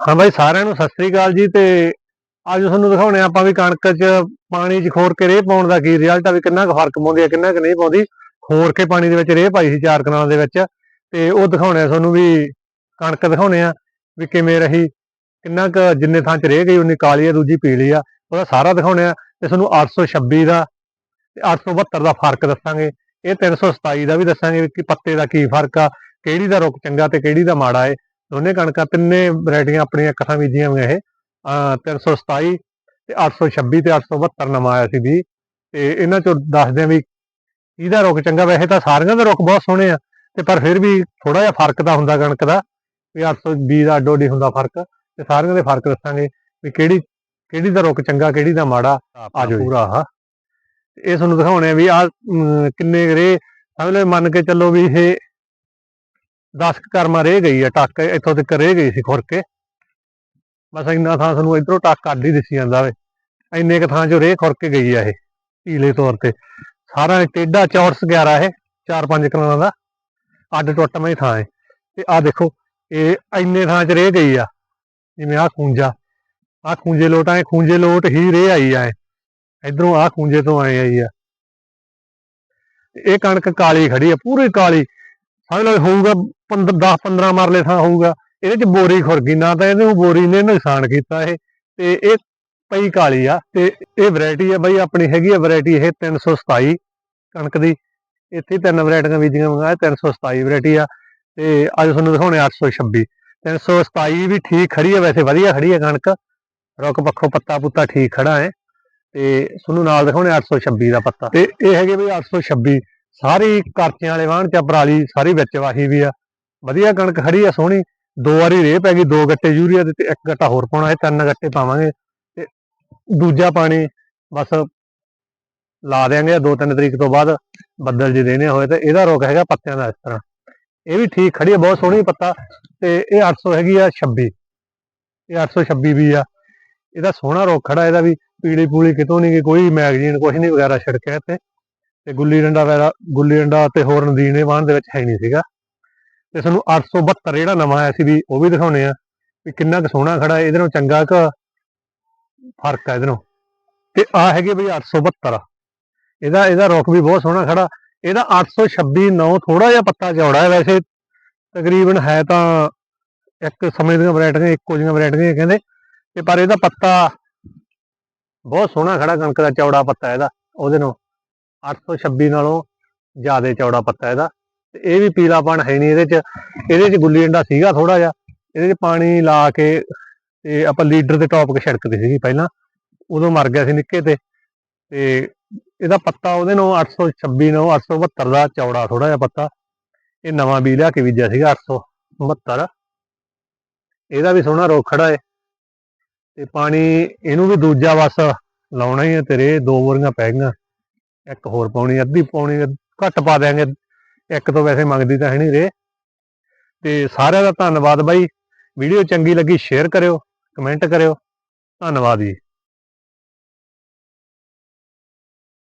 ਹਾਂ ਬਾਈ, ਸਾਰਿਆਂ ਨੂੰ ਸਤਿ ਸ੍ਰੀ ਅਕਾਲ ਜੀ ਤੇ ਅੱਜ ਤੁਹਾਨੂੰ ਦਿਖਾਉਣੇ ਆ ਆਪਾਂ ਵੀ ਕਣਕ 'ਚ ਪਾਣੀ 'ਚ ਖੋਰ ਕੇ ਰੇਹ ਪਾਉਣ ਦਾ ਕੀ ਰਿਜ਼ਲਟ ਆ, ਵੀ ਕਿੰਨਾ ਕੁ ਫ਼ਰਕ ਪਾਉਂਦੀ ਆ, ਕਿੰਨਾ ਕੁ ਨਹੀਂ ਪਾਉਂਦੀ। ਖੋਰ ਕੇ ਪਾਣੀ ਦੇ ਵਿੱਚ ਰੇਹ ਪਾਈ ਸੀ ਚਾਰ ਕਨਾਲਾਂ ਦੇ ਵਿੱਚ ਤੇ ਉਹ ਦਿਖਾਉਣੇ ਆ ਤੁਹਾਨੂੰ ਵੀ ਕਣਕ ਦਿਖਾਉਣੇ ਆ ਵੀ ਕਿਵੇਂ ਰਹੀ, ਕਿੰਨਾ ਕੁ ਜਿੰਨੇ ਥਾਂ 'ਚ ਰੇਹ ਗਈ, ਉਨੀ ਕਾਲੀ ਆ, ਦੂਜੀ ਪੀਲੀ ਆ, ਉਹਦਾ ਸਾਰਾ ਦਿਖਾਉਣੇ ਆ ਤੇ ਤੁਹਾਨੂੰ 826 ਦਾ ਤੇ 872 ਦਾ ਫ਼ਰਕ ਦੱਸਾਂਗੇ। ਇਹ 327 ਦਾ ਵੀ ਦੱਸਾਂਗੇ ਕਿ ਪੱਤੇ ਦਾ ਕੀ ਫ਼ਰਕ ਆ, ਕਿਹੜੀ ਦਾ ਰੁੱਖ ਚੰਗਾ ਤੇ ਕਿਹੜੀ ਦਾ ਮਾੜਾ ਏ। ਦੋਨੇ ਕਣਕਾਂ ਤਿੰਨੇ ਵੈਰਾਈਟੀਆਂ ਆਪਣੀਆਂ ਇੱਕ ਥਾਂ ਬੀਜੀਆਂ ਹੋਈਆਂ ਇਹ। ਅਹ 327 ਤੇ 826 ਤੇ 872 ਨਵਾਂ ਆਇਆ ਸੀ ਵੀ ਤੇ ਇਹਨਾਂ ਚੋਂ ਦੱਸਦੇ ਆ ਵੀ ਇਹਦਾ ਰੁੱਖ ਚੰਗਾ। ਵੈਸੇ ਤਾਂ ਸਾਰਿਆਂ ਦੇ ਰੁੱਖ ਬਹੁਤ ਸੋਹਣੇ ਆ ਤੇ ਪਰ ਫਿਰ ਵੀ ਥੋੜਾ ਜਿਹਾ ਫ਼ਰਕ ਤਾਂ ਹੁੰਦਾ ਕਣਕ ਦਾ ਵੀ 820 ਦਾ ਅੱਡੋ ਅੱਡੀ ਹੁੰਦਾ ਫ਼ਰਕ। ਤੇ ਸਾਰਿਆਂ ਦੇ ਫ਼ਰਕ ਦੱਸਾਂਗੇ ਵੀ ਕਿਹੜੀ ਕਿਹੜੀ ਦਾ ਰੁੱਖ ਚੰਗਾ ਕਿਹੜੀ ਦਾ ਮਾੜਾ ਆ ਜਾਓ ਪੂਰਾ ਆਹ ਇਹ ਤੁਹਾਨੂੰ ਦਿਖਾਉਣੇ ਆ ਵੀ ਆ ਕਿੰਨੇ ਰੇ ਸਮਝ ਲਓ ਮੰਨ ਕੇ ਚੱਲੋ ਵੀ ਇਹ 10 ਕਰਮਾ ਰਹਿ ਗਈ ਆ, ਟੱਕ ਇੱਥੋਂ ਤੱਕ ਰਹਿ ਗਈ ਸੀ ਖੁਰ ਕੇ। ਬਸ ਇੰਨਾ ਥਾਂ ਸਾਨੂੰ ਇਧਰੋਂ ਟੱਕ ਅੱਡ ਹੀ ਦਿਸੀ ਜਾਂਦਾ ਵੇ। ਇੰਨੇ ਕ ਥਾਂ ਚੋਂ ਰੇਹ ਖੁਰ ਕੇ ਗਈ ਆ ਇਹ, ਪੀਲੇ ਤੌਰ ਤੇ। ਸਾਰਾ ਇਹ ਟੇਢਾ ਚੌਰਸ 11 ਇਹ, ਚਾਰ ਪੰਜ ਕਨਾਲਾਂ ਦਾ। ਅੱਡ ਟੁੱਟਵੇਂ ਥਾਂ ਹੈ ਤੇ ਆ ਦੇਖੋ, ਇਹ ਇੰਨੇ ਥਾਂ 'ਚ ਰਹਿ ਗਈ ਆ। ਜਿਵੇਂ ਆ ਖੂੰਜਾ ਆ ਖੂੰਜੇ ਲੋਟ ਆਏ, ਖੂੰਜੇ ਲੋਟ ਹੀ ਰਹਿ ਆਈ ਆ ਇਧਰੋਂ ਆ ਖੂੰਜੇ ਤੋਂ ਆਏ ਆਈ ਆ ਇਹ ਕਣਕ ਕਾਲੀ ਖੜੀ ਆ, ਪੂਰੀ ਕਾਲੀ। ਸਮਝ ਲਓ ਹੋਊਗਾ 15 10 15 ਮਰਲੇ ਥਾਂ ਹੋਊਗਾ, ਇਹਦੇ ਚ ਬੋਰੀ ਖੁਰ ਨਾ ਤਾਂ ਇਹਨੂੰ ਬੋਰੀ ਨੇ ਨੁਕਸਾਨ ਕੀਤਾ ਇਹ, ਤੇ ਇਹ ਪਈ ਕਾਲੀ ਆ, ਤੇ ਇਹ ਵੈਰਾਈਟੀ ਆ ਬਾਈ ਆਪਣੀ ਹੈਗੀ ਆ ਵੈਰਾਈਟੀ ਇਹ 327 ਕਣਕ ਦੀ, ਇੱਥੇ ਤਿੰਨ ਵੈਰਾਈਟੀਆਂ ਬੀਜੀਆਂ ਮੰਗਾਏ 327 ਵੈਰਾਈਟੀ ਆ, ਤੇ ਅੱਜ ਤੁਹਾਨੂੰ ਦਿਖਾਉਣੇ 826 327 ਵੀ ਠੀਕ ਖੜੀ ਆ, ਵੈਸੇ ਵਧੀਆ ਖੜੀ ਆ ਕਣਕ, ਰੁੱਖ ਪੱਖੋਂ ਪੱਤਾ ਪੁੱਤਾ ਠੀਕ ਖੜਾ ਹੈ, ਤੇ ਤੁਹਾਨੂੰ ਨਾਲ ਦਿਖਾਉਣੇ 826 ਦਾ ਪੱਤਾ, ਤੇ ਇਹ ਹੈਗੇ ਬਈ 826 ਸਾਰੀ ਕਰਚਿਆਂ ਵਾਲੇ ਵਾਹਣ ਚ ਪਰਾਲੀ ਸਾਰੀ ਵਿੱਚ ਵਾਹੀ ਵੀ ਆ। ਵਧੀਆ ਕਣਕ ਖੜੀ ਆ, ਸੋਹਣੀ। ਦੋ ਵਾਰੀ ਰੇਹ ਪੈ ਗਈ, ਦੋ ਗੱਟੇ ਯੂਰੀਆ ਦੇ ਤੇ ਇੱਕ ਗੱਟਾ ਹੋਰ ਪਾਉਣਾ ਹੈ ਤਿੰਨ ਗੱਟੇ ਪਾਵਾਂਗੇ। ਤੇ ਦੂਜਾ ਪਾਣੀ ਬਸ ਲਾ ਦੇਾਂਗੇ ਦੋ ਤਿੰਨ ਤਰੀਕ ਤੋਂ ਬਾਅਦ ਬੱਦਲ ਜੇ ਦੇਣੇ ਹੋਏ ਤੇ ਇਹਦਾ ਰੁੱਖ ਹੈਗਾ ਪੱਤਿਆਂ ਦਾ ਇਸ ਤਰ੍ਹਾਂ। ਇਹ ਵੀ ਠੀਕ ਖੜੀ ਆ, ਬਹੁਤ ਸੋਹਣੀ ਪੱਤਾ ਤੇ ਇਹ 800 ਹੈਗੀ ਆ 26 ਇਹ 826 ਵੀ ਆ। ਇਹਦਾ ਸੋਹਣਾ ਰੁੱਖ ਖੜਾ, ਇਹਦਾ ਵੀ ਪੀਲੀ ਪੂਲੀ ਕਿਤੋਂ ਨਹੀਂ ਕੋਈ ਮੈਗਜ਼ੀਨ ਕੁਝ ਨਹੀਂ ਵਗੈਰਾ ਛਿੜਕਿਆ ਤੇ ਤੇ ਗੁੱਲੀ ਡੰਡਾ ਵਗੈਰਾ, ਗੁੱਲੀ ਡੰਡਾ ਤੇ ਹੋਰ ਨਦੀਨੇ ਵਾਹਨ ਦੇ ਵਿੱਚ ਹੈ ਨਹੀਂ ਸੀਗਾ। ਤੇ ਤੁਹਾਨੂੰ 872 ਜਿਹੜਾ ਨਵਾਂ ਆਇਆ ਸੀ ਵੀ ਉਹ ਵੀ ਦਿਖਾਉਣੇ ਆ ਵੀ ਕਿੰਨਾ ਕੁ ਸੋਹਣਾ ਖੜਾ ਇਹਦੇ ਨਾਲੋਂ ਚੰਗਾ ਕਿ ਫ਼ਰਕ ਆ ਇਹਦੇ ਨਾਲੋਂ। ਤੇ ਆ ਹੈਗੇ ਬਈ 872 ਇਹਦਾ ਇਹਦਾ ਰੁੱਖ ਵੀ ਬਹੁਤ ਸੋਹਣਾ ਖੜਾ। ਇਹਦਾ 826 9 ਥੋੜਾ ਜਿਹਾ ਪੱਤਾ ਚੌੜਾ ਹੈ ਵੈਸੇ। ਤਕਰੀਬਨ ਹੈ ਤਾਂ ਇੱਕ ਸਮੇਂ ਦੀਆਂ ਵੈਰਾਈਟੀਆਂ, ਇੱਕੋ ਜਿਹੀਆਂ ਵੈਰਾਈਟੀਆਂ ਕਹਿੰਦੇ। ਤੇ ਪਰ ਇਹਦਾ ਪੱਤਾ ਬਹੁਤ ਸੋਹਣਾ ਖੜਾ, ਕਣਕ ਦਾ ਚੌੜਾ ਪੱਤਾ ਇਹਦਾ, ਉਹਦੇ ਨਾਲ। 826 ਨਾਲੋਂ ਜ਼ਿਆਦਾ ਚੌੜਾ ਪੱਤਾ ਇਹਦਾ। ਤੇ ਇਹ ਵੀ ਪੀਲਾਪਣ ਹੈ ਨਹੀਂ ਇਹਦੇ ਚ। ਇਹਦੇ ਚ ਗੁੱਲੀ ਡੰਡਾ ਸੀਗਾ ਥੋੜਾ ਜਿਹਾ। ਇਹਦੇ ਚ ਪਾਣੀ ਲਾ ਕੇ ਤੇ ਆਪਾਂ ਲੀਡਰ ਦੇ ਟੌਪ ਕੇ ਛਿੜਕਦੇ ਸੀਗੀ ਪਹਿਲਾਂ। ਉਦੋਂ ਮਰ ਗਿਆ ਸੀ ਨਿੱਕੇ ਤੇ। ਤੇ ਇਹਦਾ ਪੱਤਾ ਉਹਦੇ ਨਾਲ 826 ਨਾਲ 872 ਦਾ ਚੌੜਾ ਥੋੜਾ ਜਿਹਾ ਪੱਤਾ। ਇਹ ਨਵਾਂ ਬੀਜ ਲਿਆ ਕੇ ਬੀਜਿਆ ਸੀਗਾ 872 ਇਹਦਾ ਵੀ ਸੋਹਣਾ ਰੋਕ ਖੜਾ ਏ। ਤੇ ਪਾਣੀ ਇਹਨੂੰ ਵੀ ਦੂਜਾ ਬਸ ਲਾਉਣਾ ਹੀ ਹੈ ਤੇਰੇ। ਦੋ ਬੋਰੀਆਂ ਪੈ ਗਈਆਂ। ਇੱਕ ਹੋਰ ਪਾਉਣੀ, ਅੱਧੀ ਪਾਉਣੀ, ਘੱਟ ਪਾ ਦਿਆਂਗੇ। ਇੱਕ ਤੋਂ ਵੈਸੇ ਮੰਗਦੀ ਤਾਂ ਹੈ ਨਹੀਂ ਰੇ। ਤੇ ਸਾਰਿਆਂ ਦਾ ਧੰਨਵਾਦ ਬਾਈ। ਵੀਡੀਓ ਚੰਗੀ ਲੱਗੀ, ਸ਼ੇਅਰ ਕਰਿਓ, ਕਮੈਂਟ ਕਰਿਓ। ਧੰਨਵਾਦ ਜੀ।